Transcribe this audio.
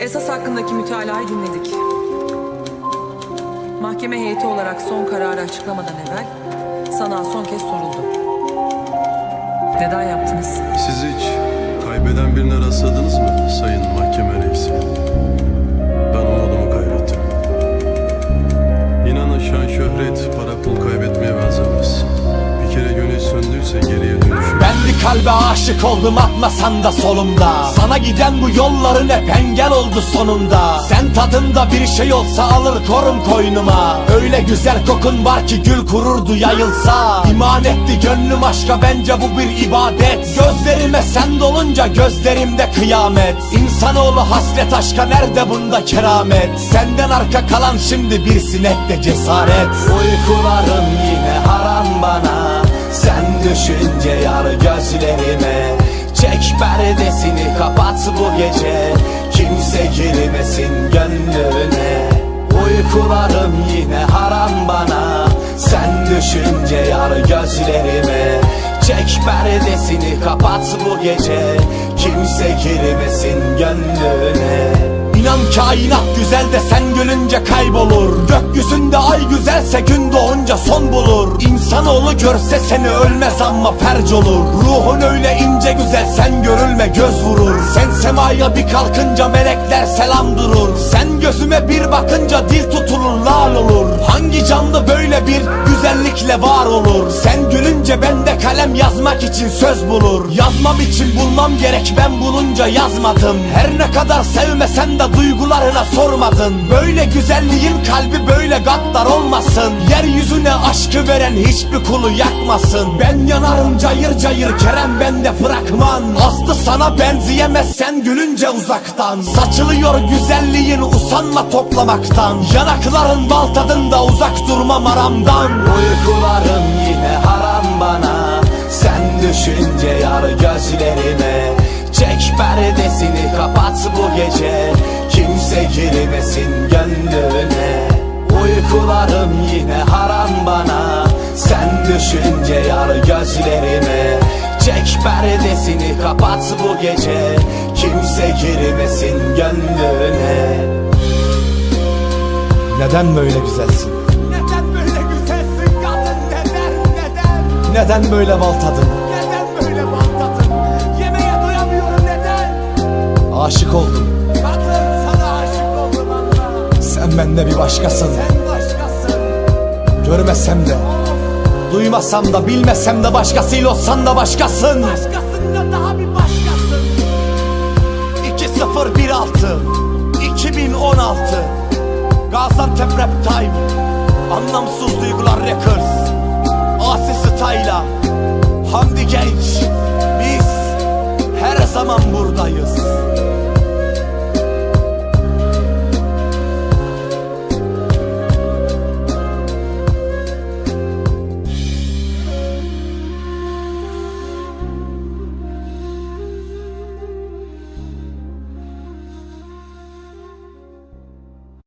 Esas hakkındaki mütalayı dinledik. Mahkeme heyeti olarak son kararı açıklamadan evvel sana son kez soruldu. Neden yaptınız? Siz hiç kaybeden birine rastladınız mı sayın mahkeme reisi? Ben umudumu kaybettim. İnanın şan şöhret para pul kaybetmeye benzemez. Bir kere güneş söndüyse geriye kalbe aşık oldum atmasan da solumda. Sana giden bu yolların hep engel oldu sonunda. Sen tadında bir şey olsa alır korum koynuma. Öyle güzel kokun var ki gül kururdu yayılsa. İman etti gönlüm aşka bence bu bir ibadet. Gözlerime sen dolunca gözlerimde kıyamet. İnsanoğlu hasret aşka nerede bunda keramet? Senden arka kalan şimdi bir sinekte cesaret. Uykularım yine düşünce yar gözlerime. Çek perdesini kapat bu gece. Kimse girmesin gönlüne. Uykularım yine haram bana. Sen düşünce yar gözlerime. Çek perdesini kapat bu gece. Kimse girmesin gönlüne. İnan kainat güzel de sen gülünce kaybolur. Gökyüzünde ay güzelse gün doğunca son bulur İnsanoğlu görse seni ölmez ama ferc olur. Ruhun öyle ince güzel sen görülme göz vurur semaya bir kalkınca melekler selam durur. Sen gözüme bir bakınca dil tutulur lal olur. Hangi canlı böyle bir güzellikle var olur? Sen gülünce bende kalem yazmak için söz bulur. Yazmam için bulmam gerek ben bulunca yazmadım. Her ne kadar sevmesen de duygularına sormadın. Böyle güzelliğin kalbi böyle gaddar olmasın. Yeryüzüne aşkı veren hiçbir kulu yakmasın. Ben yanarım cayır cayır Kerem bende fragman Aslı sana benzeyemez sen gülünce uzaktan. Saçılıyor güzelliğin usanma toplamaktan. Yanakların bal tadında uzak durmam aramdan Uykularım yine haram bana. Sen düşünce yar gözlerime. Çek perdesini kapat bu gece. Kimse girmesin gönlüne Uykularım yine haram bana. Sen düşünce yar gözlerime Çek perdesini kapat bu gece Kimse girmesin gönlüne Neden böyle güzelsin? Neden böyle güzelsin kadın neden neden? Neden böyle bal tadın? Neden böyle bal tadın? Yemeğe doyamıyorum neden? Aşık oldum. Kadın sana aşık oldum Allah. Sen bende bir başkasın. Sen başkasın. Görmesem de, duymasam da, bilmesem de başkasıyla olsan da başkasın. Başkasın. Da daha bir başkasın. 2016 2016 Gaziantep Rap Time. Anlamsız Duygular Records. Asi Style'a Hamdi Genç. Biz her zaman buradayız